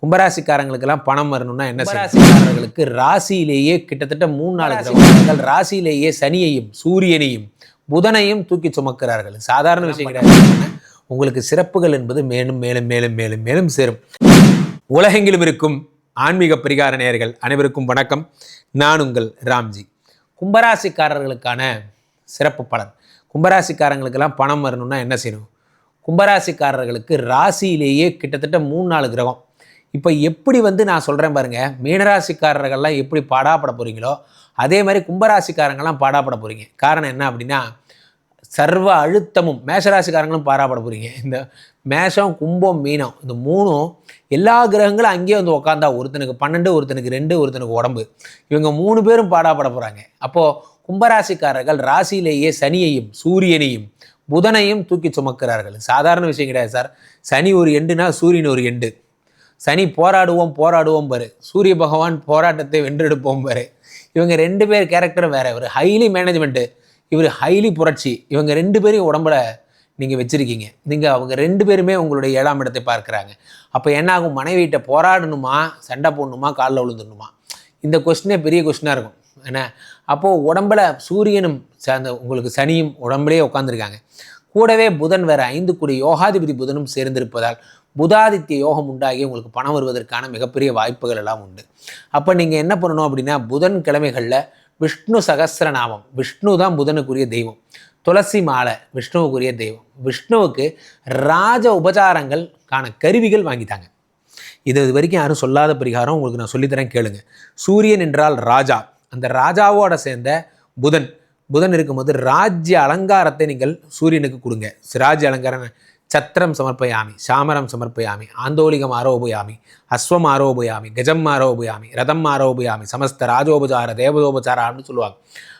கும்பராசிக்காரங்களுக்கெல்லாம் பணம் வரணும்னா என்ன ராசிக்காரர்களுக்கு ராசியிலேயே கிட்டத்தட்ட மூணு நாலு கிரகங்கள் ராசியிலேயே சனியையும் சூரியனையும் புதனையும் தூக்கி சுமக்கிறார்கள். சாதாரண விஷயம் கிடையாது. உங்களுக்கு சிறப்புகள் என்பது மேலும் மேலும் மேலும் மேலும் மேலும் சேரும். உலகெங்கிலும் இருக்கும் ஆன்மீக பரிகார நேயர்கள் அனைவருக்கும் வணக்கம். நான் உங்கள் ராம்ஜி. கும்பராசிக்காரர்களுக்கான சிறப்பு பலன். கும்பராசிக்காரங்களுக்கெல்லாம் பணம் வரணும்னா என்ன செய்யணும்? கும்பராசிக்காரர்களுக்கு ராசியிலேயே கிட்டத்தட்ட மூணு நாலு கிரகம். இப்போ எப்படி வந்து நான் சொல்கிறேன் பாருங்கள் மீனராசிக்காரர்கள்லாம் எப்படி பாடாப்பட போகிறீங்களோ அதே மாதிரி கும்பராசிக்காரங்கெல்லாம் பாடாப்பட போகிறீங்க காரணம் என்ன அப்படின்னா சர்வ அழுத்தமும் மேஷராசிக்காரங்களும் பாராப்பட போகிறீங்க இந்த மேஷம் கும்பம் மீனம் இந்த மூணும் எல்லா கிரகங்களும் அங்கேயே வந்து உக்காந்தா ஒருத்தனுக்கு பன்னெண்டு ஒருத்தனுக்கு ரெண்டு ஒருத்தனுக்கு உடம்பு. இவங்க மூணு பேரும் பாடாப்பட போகிறாங்க அப்போது கும்பராசிக்காரர்கள் ராசியிலேயே சனியையும் சூரியனையும் புதனையும் தூக்கி சுமக்கிறார்கள். சாதாரண விஷயம் கிடையாது சார். சனி ஒரு எண்டுனா சூரியன் ஒரு எண்டு. சனி போராடுவோம் போராடுவோம் பாரு. சூரிய பகவான் போராட்டத்தை வென்றெடுப்போம் பாரு. இவங்க ரெண்டு பேர் கேரக்டரும் வேற. இவர் ஹைலி மேனேஜ்மெண்ட்டு இவர் ஹைலி புரட்சி. இவங்க ரெண்டு பேரையும் உடம்புல நீங்கள் வச்சுருக்கீங்க. நீங்கள் அவங்க ரெண்டு பேருமே உங்களுடைய ஏழாம் இடத்தை பார்க்குறாங்க. அப்போ என்ன ஆகும் மனைவிகிட்ட போராடணுமா? சண்டை போடணுமா? காலில் விழுந்துடணுமா? இந்த கொஸ்டினே பெரிய கொஸ்டினாக இருக்கும். என்ன? அப்போது உடம்புல சூரியனும் சார்ந்த உங்களுக்கு சனியும் உடம்புலேயே உட்காந்துருக்காங்க கூடவே புதன் வேற ஐந்து கூடி யோகாதிபதி புதனும் சேர்ந்திருப்பதால் புதாதித்ய யோகம் உண்டாகி உங்களுக்கு பணம் வருவதற்கான மிகப்பெரிய வாய்ப்புகள் எல்லாம் உண்டு. அப்போ நீங்கள் என்ன பண்ணணும் அப்படின்னா புதன் கிழமைகளில் விஷ்ணு சகசிரநாமம் விஷ்ணு தான் புதனுக்குரிய தெய்வம். துளசி மாலை விஷ்ணுவுக்குரிய தெய்வம். விஷ்ணுவுக்கு ராஜ உபச்சாரங்களுக்கான கருவிகள் வாங்கித்தாங்க இது இது வரைக்கும் யாரும் சொல்லாத பரிகாரம் உங்களுக்கு நான் சொல்லித்தரேன் கேளுங்க. சூரியன் என்றால் ராஜா. அந்த ராஜாவோட சேர்ந்த புதன். புதன் இருக்கும்போது ராஜ்ய அலங்காரத்தை நீங்கள் சூரியனுக்கு கொடுங்க. ராஜ்ய அலங்காரம் சத்திரம் சமர்ப்பயாமி சாமரம் சமர்ப்பயாமி ஆந்தோலிகம் ஆரோபயாமி அஸ்வம் ஆரோபயாமி கஜம் ஆரோபயாமி ரதம் ஆரோபயாமி சமஸ்த ராஜோபசார தேவதோபசாரம்னு சொல்லுவாங்க.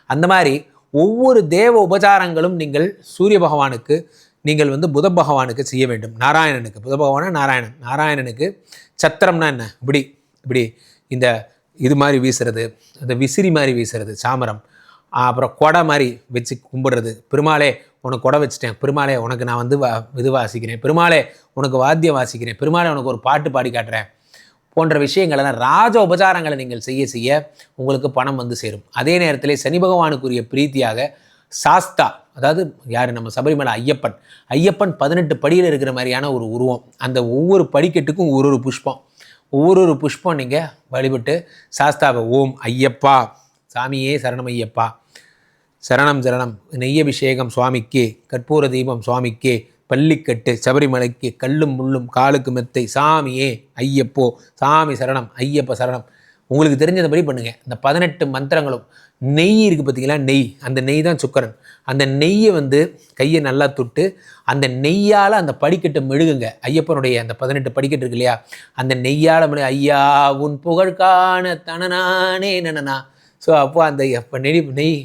அந்த மாதிரி ஒவ்வொரு தேவ உபசாரங்களும் நீங்கள் சூரிய பகவானுக்கு நீங்கள் வந்து புத பகவானுக்கு செய்ய வேண்டும். நாராயணனுக்கு புத பகவானா நாராயணன். நாராயணனுக்கு சத்திரம்னா என்ன? இப்படி இப்படி இந்த இது மாதிரி வீசுறது இந்த விசிறி மாதிரி வீசுறது சாமரம். அப்புறம் கொடை மாதிரி வச்சு கும்பிடுறது. பெருமாளே உனக்கு கொடை வச்சுட்டேன். பெருமாளே உனக்கு நான் வந்து வா இது வாசிக்கிறேன். பெருமாளே உனக்கு வாத்தியம் வாசிக்கிறேன். பெருமாளே உனக்கு ஒரு பாட்டு பாடி காட்டுறேன். போன்ற விஷயங்களெல்லாம் ராஜ உபச்சாரங்களை நீங்கள் செய்ய செய்ய உங்களுக்கு பணம் வந்து சேரும். அதே நேரத்தில் சனி பகவானுக்குரிய பிரீத்தியாக சாஸ்தா அதாவது யார்? நம்ம சபரிமலை ஐயப்பன். ஐயப்பன் பதினெட்டு படியில் இருக்கிற மாதிரியான ஒரு உருவம். அந்த ஒவ்வொரு படிக்கட்டுக்கும் ஒரு ஒரு புஷ்பம். ஒவ்வொரு ஒரு புஷ்பம் நீங்கள் வழிபட்டு சாஸ்தாவை ஓம் ஐயப்பா சாமியே சரணம் ஐயப்பா சரணம் சரணம். நெய்யபிஷேகம் சுவாமிக்கு கற்பூர தீபம் சுவாமிக்கு பள்ளிக்கட்டு சபரிமலைக்கு கல்லும் முள்ளும் காலுக்கு மெத்தை சாமியே ஐயப்போ சாமி சரணம் ஐயப்ப சரணம். உங்களுக்கு தெரிஞ்சதுபடி பண்ணுங்க. இந்த பதினெட்டு மந்திரங்களும். நெய் இருக்குது பார்த்தீங்களா? நெய். அந்த நெய் தான் சுக்கரன். அந்த நெய்யை வந்து கையை நல்லா தொட்டு அந்த நெய்யால் அந்த படிக்கட்டை மெழுகுங்க. ஐயப்பனுடைய அந்த பதினெட்டு படிக்கட்டு இருக்கு இல்லையா? அந்த நெய்யால் மெழு ஐயா உன் புகழ்கான தனனானே நனனா. ஸோ அப்போ அந்த அப்போ நெய் நெய்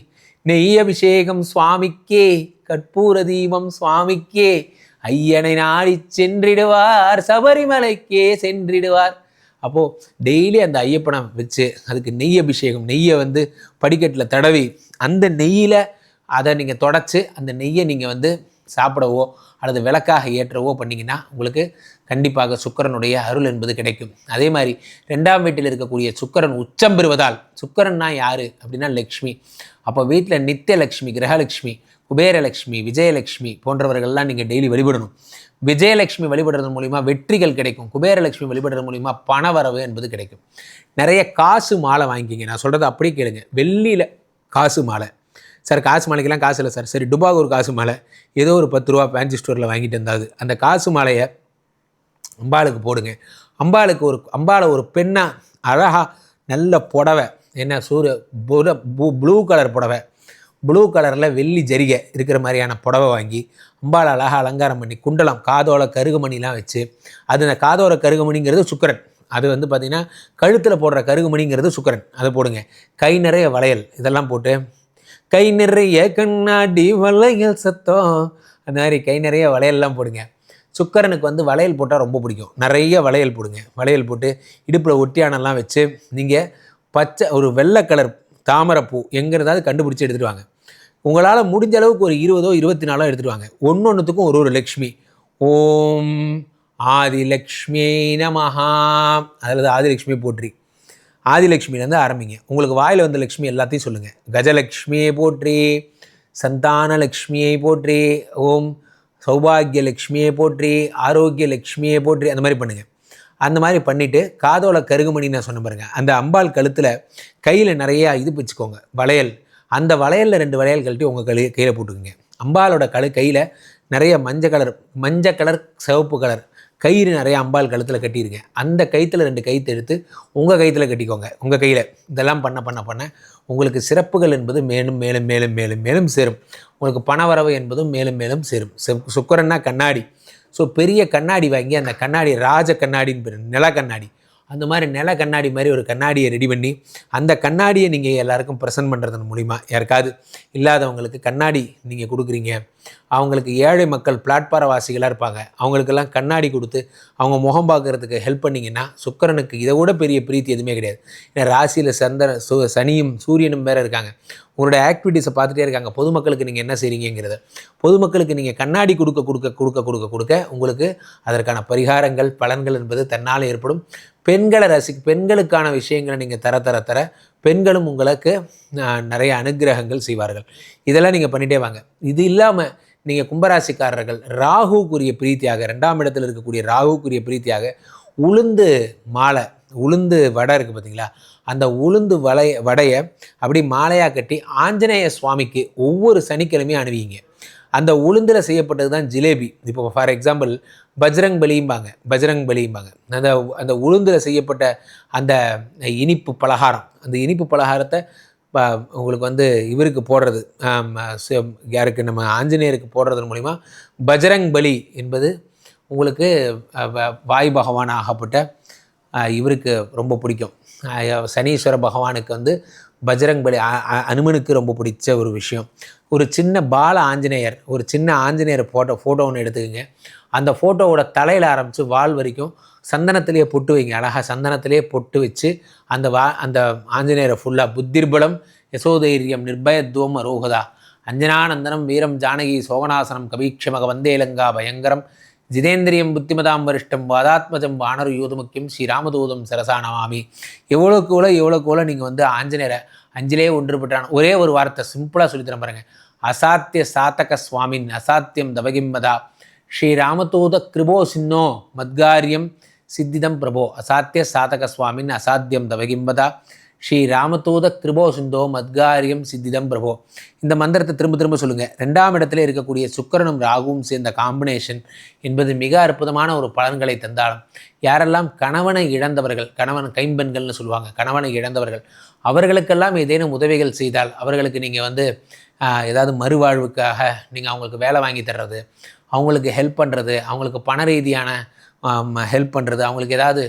நெய் அபிஷேகம் சுவாமிக்கே கற்பூர தீபம் சுவாமிக்கே ஐயனை நாடி சென்றிடுவார் சபரிமலைக்கே சென்றிடுவார். அப்போது டெய்லி அந்த ஐயப்பனை வச்சு அதுக்கு நெய் அபிஷேகம் நெய்யை வந்து படிக்கட்டில் தடவி அந்த நெய்யில் அதை நீங்கள் தொடச்சி அந்த நெய்யை நீங்கள் வந்து சாப்பிடவோ அல்லது விளக்காக ஏற்றவோ பண்ணிங்கன்னா உங்களுக்கு கண்டிப்பாக சுக்கரனுடைய அருள் என்பது கிடைக்கும். அதே மாதிரி ரெண்டாம் வீட்டில் இருக்கக்கூடிய சுக்கரன் உச்சம் பெறுவதால் சுக்கரன்னா யார் அப்படின்னா லக்ஷ்மி. அப்போ வீட்டில் நித்தியலக்ஷ்மி கிரகலக்ஷ்மி குபேரலக்ஷ்மி விஜயலக்ஷ்மி போன்றவர்கள்லாம் நீங்கள் டெய்லி வழிபடணும். விஜயலட்சுமி வழிபடுறது மூலிமா வெற்றிகள் கிடைக்கும். குபேரலட்சுமி வழிபடுறது மூலிமா பணவரவு என்பது கிடைக்கும். நிறைய காசு மாலை வாங்கிக்கிங்க. நான் சொல்கிறது அப்படியே கேளுங்க. வெள்ளியில் காசு மாலை. சார் காசு மாலைக்கெல்லாம் காசு இல்லை சார். சரி டுபாக் ஒரு காசு மாலை. ஏதோ ஒரு பத்து ரூபா ஃபேன்சி ஸ்டோரில் வாங்கிட்டு இருந்தாது அந்த காசு மாலையை அம்பாளுக்கு போடுங்க. அம்பாளுக்கு ஒரு அம்பாளை ஒரு பெண்ணாக அழகாக நல்ல புடவை. என்ன சூரிய ப்ளூ கலர் புடவை. ப்ளூ கலரில் வெள்ளி ஜரிகை இருக்கிற மாதிரியான புடவை வாங்கி அம்பாள் அழகாக அலங்காரம் பண்ணி குண்டலம் காதோல கருகுமணிலாம் வச்சு அது அந்த காதோல கருகுமணிங்கிறது சுக்கரன். அது வந்து பார்த்திங்கன்னா கழுத்தில் போடுற கருகுமணிங்கிறது சுக்கரன். அதை போடுங்க. கை நிறைய வளையல். இதெல்லாம் போட்டு கை நிறைய கண்ணாடி வளையல் சத்தம். அந்த மாதிரி கை நிறைய வளையல்லாம் போடுங்க. சுக்கரனுக்கு வந்து வளையல் போட்டால் ரொம்ப பிடிக்கும். நிறைய வளையல் போடுங்க. வளையல் போட்டு இடுப்பில் ஒட்டியானெல்லாம் வச்சு நீங்கள் பச்சை ஒரு வெள்ளை கலர் தாமரைப்பூ எங்கே இருந்தாலும் கண்டுபிடிச்சி எடுத்துகிட்டு வாங்க. உங்களால் முடிஞ்ச அளவுக்கு ஒரு இருபதோ இருபத்தி நாலோ எடுத்துகிட்டு வாங்க ஒன்று ஒன்றுத்துக்கும் ஒரு ஒரு லக்ஷ்மி. ஓம் ஆதிலக்ஷ்மி நமஹா. அதில் ஆதிலக்ஷ்மி போற்றி. ஆதிலக்ஷ்மியிலேருந்து ஆரம்பிங்க. உங்களுக்கு வாயில் வந்த லக்ஷ்மி எல்லாத்தையும் சொல்லுங்கள் கஜலக்ஷ்மியை போற்றி சந்தான லக்ஷ்மியை போற்றி ஓம் சௌபாகிய லக்ஷ்மியை போற்றி ஆரோக்கிய லக்ஷ்மியை போற்றி அந்த மாதிரி பண்ணுங்கள் அந்த மாதிரி பண்ணிவிட்டு காதோல கருகுமணி நான் சொன்ன பாருங்க. அந்த அம்பாள் கழுத்தில் கையில் நிறையா இது வச்சுக்கோங்க வளையல். அந்த வளையலில் ரெண்டு வளையல் கழட்டி உங்கள் கழு கையில் போட்டுக்குங்க. அம்பாலோட கழு கையில் நிறைய மஞ்சள் கலர் மஞ்சள் கலர் சிவப்பு கலர். கயிறு நிறைய அம்பாள் கழுத்தில் கட்டியிருங்க. அந்த கயிற்றுல ரெண்டு கயிற்று எடுத்து உங்கள் கயித்துல கட்டிக்கோங்க. உங்கள் கையில். இதெல்லாம் பண்ண பண்ண பண்ண உங்களுக்கு சிறப்புகள் என்பது மேலும் மேலும் மேலும் மேலும் மேலும் சேரும். உங்களுக்கு பணவரவு என்பதும் மேலும் மேலும் சேரும். செப்- கண்ணாடி. ஸோ பெரிய கண்ணாடி வாங்கி அந்த கண்ணாடி ராஜ கண்ணாடின்னு பேர். நில கண்ணாடி. அந்த மாதிரி நில கண்ணாடி மாதிரி ஒரு கண்ணாடியை ரெடி பண்ணி அந்த கண்ணாடியை நீங்கள் எல்லாருக்கும் ப்ரெசென்ட் பண்ணுறதன் மூலிமா யாருக்காவது இல்லாதவங்களுக்கு கண்ணாடி நீங்கள் கொடுக்குறீங்க. அவங்களுக்கு ஏழை மக்கள் பிளாட்பாரவாசிகளாக இருப்பாங்க. அவங்களுக்கெல்லாம் கண்ணாடி கொடுத்து அவங்க முகம் பார்க்கறதுக்கு ஹெல்ப் பண்ணிங்கன்னா சுக்கிரனுக்கு இதை விட பெரிய பிரீத்தி எதுவுமே கிடையாது. ஏன்னா ராசியில் சந்திர சு சனியும் சூரியனும் வேறு இருக்காங்க. உங்களோட ஆக்டிவிட்டீஸை பார்த்துட்டே இருக்காங்க. பொதுமக்களுக்கு நீங்கள் என்ன செய்றீங்கிறத பொதுமக்களுக்கு நீங்கள் கண்ணாடி கொடுக்க கொடுக்க கொடுக்க கொடுக்க கொடுக்க உங்களுக்கு அதற்கான பரிகாரங்கள் பலன்கள் என்பது தன்னால் ஏற்படும். பெண்களை ரசி பெண்களுக்கான விஷயங்களை நீங்கள் தர தர தர பெண்களும் உங்களுக்கு நிறைய அனுக்கிரகங்கள் செய்வார்கள். இதெல்லாம் நீங்கள் பண்ணிட்டே வாங்க. இது இல்லாமல் நீங்கள் கும்பராசிக்காரர்கள் ராகுக்குரிய பிரீத்தியாக ரெண்டாம் இடத்துல இருக்கக்கூடிய ராகுக்குரிய பிரீத்தியாக உளுந்து மாலை உளுந்து வடை இருக்குது பார்த்தீங்களா அந்த உளுந்து வலை வடையை அப்படி மாலையாக கட்டி ஆஞ்சநேய சுவாமிக்கு ஒவ்வொரு சனிக்கிழமையும் அணுவிங்க. அந்த உளுந்தில் செய்யப்பட்டது தான் ஜிலேபி. இப்போ ஃபார் எக்ஸாம்பிள் பஜ்ரங் பலியும்பாங்க. பஜ்ரங் பலியும்பாங்க. அந்த அந்த உளுந்தில் செய்யப்பட்ட அந்த இனிப்பு பலகாரம். அந்த இனிப்பு பலகாரத்தை உங்களுக்கு வந்து இவருக்கு போடுறது யாருக்கு நம்ம ஆஞ்சநேயருக்கு போடுறதன் மூலிமா பஜ்ரங் பலி என்பது உங்களுக்கு வ- வாய் பகவான் ஆகப்பட்ட இவருக்கு ரொம்ப பிடிக்கும். சனீஸ்வர பகவானுக்கு வந்து பஜ்ரங் பலி அனுமனுக்கு ரொம்ப பிடிச்ச ஒரு விஷயம். ஒரு சின்ன பால ஆஞ்சநேயர் ஒரு சின்ன ஆஞ்சநேயர் ஃபோட்டோ ஃபோட்டோ ஒன்று எடுத்துக்கோங்க. அந்த ஃபோட்டோவோட தலையில் ஆரம்பித்து வால் வரைக்கும் சந்தனத்திலேயே பொட்டு வைங்க. அழகாக சந்தனத்திலேயே பொட்டு வச்சு அந்த வா அந்த ஆஞ்சநேயரை ஃபுல்லாக புத்திர்பலம் யசோதைரியம் நிர்பயத்துவம் அரோகதா. அஞ்சனானந்தனம் வீரம் ஜானகி சோகநாசனம் கபீட்சமக வந்தேலங்கா பயங்கரம் ஜிதேந்திரியம் புத்திமதாம் வரிஷ்டம் வாதாத்மஜம் வானரு யூதமுக்கியம் ஸ்ரீராமதூதம் சரசானமாமி எவ்வளோக்கு எவ்வளோ எவ்வளோக்கு எவ்வளோ நீங்கள் வந்து ஆஞ்சநேயரை அஞ்சிலே ஒன்றுபட்டான் ஒரே ஒரு வார்த்தை சிம்பிளாக சொல்லித்தரேன் பாருங்கள் அசாத்திய சாத்தக சுவாமின் அசாத்தியம் தவகிம்மதா ஸ்ரீராமதூத கிருபோ சின்னோ மத்காரியம் சித்திதம் பிரபோ. அசாத்திய சாதக சுவாமின் அசாத்தியம் தவகிம்பதா ஸ்ரீ ராமதூத கிருபோ சிந்தோ மத்காரியம் சித்திதம் பிரபோ. இந்த மந்திரத்தை திரும்ப திரும்ப சொல்லுங்கள் ரெண்டாம் இடத்துல இருக்கக்கூடிய சுக்கரனும் ராகுவும் சேர்ந்த காம்பினேஷன் என்பது மிக அற்புதமான ஒரு பலன்களை தந்தாலும் யாரெல்லாம் கணவனை இழந்தவர்கள் கணவன் கைம்பெண்கள்னு சொல்லுவாங்க கணவனை இழந்தவர்கள் அவர்களுக்கெல்லாம் ஏதேனும் உதவிகள் செய்தால் அவர்களுக்கு நீங்கள் வந்து ஏதாவது மறுவாழ்வுக்காக நீங்கள் அவங்களுக்கு வேலை வாங்கி தர்றது அவங்களுக்கு ஹெல்ப் பண்ணுறது அவங்களுக்கு பண ரீதியான ஹெல்ப் பண்ணுறது அவங்களுக்கு ஏதாவது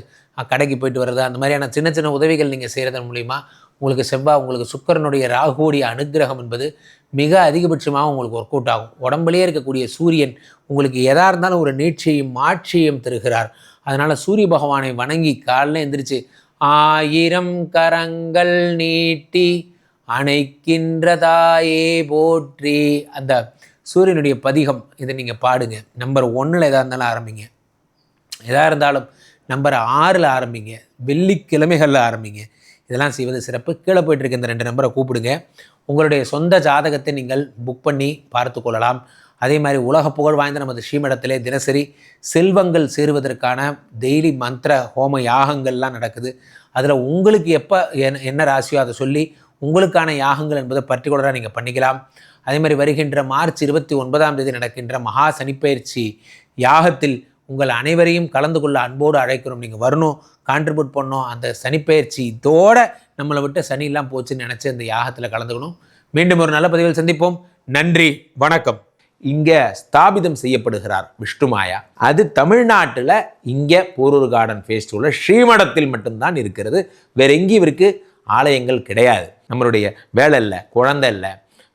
கடைக்கு போயிட்டு வர்றது அந்த மாதிரியான சின்ன சின்ன உதவிகள் நீங்கள் செய்கிறதன் மூலிமா உங்களுக்கு செவ்வாய் உங்களுக்கு சுக்கரனுடைய ராகுடைய அனுக்கிரகம் என்பது மிக அதிகபட்சமாக உங்களுக்கு ஒர்க் அவுட் ஆகும். உடம்புலேயே இருக்கக்கூடிய சூரியன் உங்களுக்கு எதாக இருந்தாலும் ஒரு நீட்சியையும் ஆட்சியையும் தருகிறார். அதனால் சூரிய பகவானை வணங்கி காலைல எந்திரிச்சு ஆயிரம் கரங்கள் நீட்டி அணைக்கின்றதாயே போற்றி அந்த சூரியனுடைய பதிகம் இதை நீங்கள் பாடுங்க. நம்பர் ஒன்றில் எதாக இருந்தாலும் ஆரம்பிங்க. எதாக இருந்தாலும் நம்பர் ஆறில் ஆரம்பிங்க. வெள்ளிக்கிழமைகளில் ஆரம்பிங்க. இதெல்லாம் செய்வது சிறப்பு. கீழே போயிட்டுருக்க இந்த ரெண்டு நம்பரை கூப்பிடுங்க. உங்களுடைய சொந்த ஜாதகத்தை நீங்கள் புக் பண்ணி பார்த்து கொள்ளலாம். அதே மாதிரி உலக புகழ் வாய்ந்த நமது ஸ்ரீமடத்திலே தினசரி செல்வங்கள் சேருவதற்கான டெய்லி மந்திர ஹோம யாகங்கள்லாம் நடக்குது. அதில் உங்களுக்கு எப்போ என்ன என்ன ராசியோ அதை சொல்லி உங்களுக்கான யாகங்கள் என்பதை பர்டிகுலராக நீங்கள் பண்ணிக்கலாம். அதே மாதிரி வருகின்ற மார்ச் இருபத்தி ஒன்பதாம் தேதி நடக்கின்ற மகா சனிப்பயிற்சி யாகத்தில் உங்கள் அனைவரையும் கலந்து கொள்ள அன்போடு அழைக்கிறோம். நீங்கள் வரணும் கான்ட்ரிபியூட் பண்ணணும். அந்த சனிப்பயிற்சி இதோட நம்மளை விட்டு சனி எல்லாம் போச்சுன்னு நினச்சி அந்த யாகத்தில் கலந்துக்கணும். மீண்டும் ஒரு நல்ல பதிவில் சந்திப்போம். நன்றி வணக்கம். இங்கே ஸ்தாபிதம் செய்யப்படுகிறார் விஷ்ணுமாயா அது தமிழ்நாட்டில் இங்கே போரூர் கார்டன் ஃபேஸ்டிவலில் ஸ்ரீமடத்தில் மட்டும்தான் இருக்கிறது. வேற எங்கேயும் இவருக்கு ஆலயங்கள் கிடையாது. நம்மளுடைய வேலை இல்லை குழந்தை இல்லை